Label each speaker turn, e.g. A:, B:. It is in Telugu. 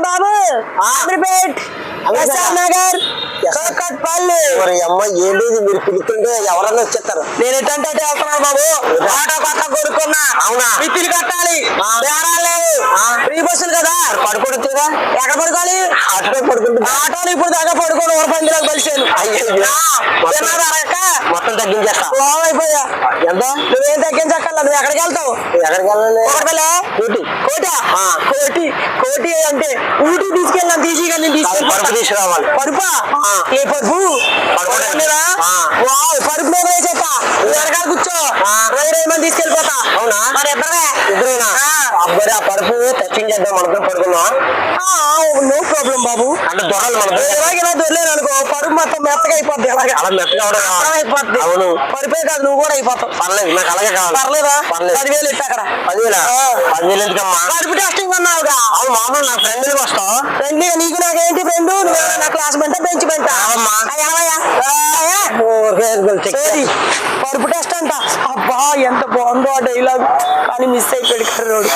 A: బాబు అమీర్పేట్ ఎస్ఆర్ నగర్ కోకట్పల్లి.
B: మరి అమ్మ ఏంటి మీరు పిలుతుంటే ఎవరన్నా వచ్చేస్తారు.
A: నేను ఎట్టంటే అటే వెళ్తున్నాను బాబు. ఆటో పక్క కొడుకున్నా.
B: అవునా?
A: మిత్తిలు కట్టాలి. బేరాలు లేవు. ఫ్రీ బస్సులు కదా.
B: పడుకోవచ్చుగా?
A: ఎక్కడ పడుకోవాలి?
B: ఆటో పడుకుంటుంది?
A: ఆటోలు ఇప్పుడు దాకా పడుకోని ఒక పందిలోకి కలిసాను.
B: మొత్తం- తగ్గించేస్తా.
A: అయిపోయా.
B: ఎంత?
A: నువ్వేం తగ్గించక్కర్లా నువ్వు ఎక్కడికి వెళ్తావు?
B: ఎక్కడికి వెళ్ళాలి?
A: అంటే ఊటి
B: పరుపు
A: తీసుకెళ్ళి
B: తీసుకురావాలి.
A: పరుపా?
B: ఆ.
A: ఏ పరుపు?
B: పరుపు
A: పరుపు మీద పరుపు వెనకాల కూర్చో.
B: ఆ.
A: వేరే ఏమని తీసుకెళ్ళిపోతా?
B: అవునా?
A: మరి ఇద్దరే
B: ఇద్దరేనా? అబ్బాయి ఆ పరుపు టచింగ్ చేద్దాం మనతో పడుకుందాం
A: నో ప్రాబ్లం బాబు.
B: అంటే దొరలు మనతో
A: ఎలాగైనా పరుపు మొత్తం మెత్తగా అయిపోద్ది అలాగే.
B: అలా మెత్తగా అవడం కావాలి.
A: మెత్తగా అయిపోద్ది.
B: అవును.
A: పరుపే కాదు నువ్వు కూడా అయిపోతావు.
B: పర్లేదు నాకు అలాగే కావాలి.
A: పర్లేదా?
B: పర్లేదు.
A: పదివేలు ఇట్టు అక్కడ.
B: పదివేల?
A: ఆ.
B: పదివేలు ఎందుకమ్మా?
A: పరుపు టెస్టింగ్ అన్నావుగా
B: అవును మామూలు నా ఫ్రెండ్కి వస్తావు?
A: ఫ్రెండ్లీగా నీకు నాకేంటి ఫ్రెండ్ నువ్వు నా క్లాస్ మెంట బెంచ్
B: అవునమ్మా.
A: సోది పరుపు టెస్ట్ అంట. అబ్బా ఎంత బాగుందో ఆ డైలాగ్ కానీ మిస్ అయిపోయాడు కర్రోడు.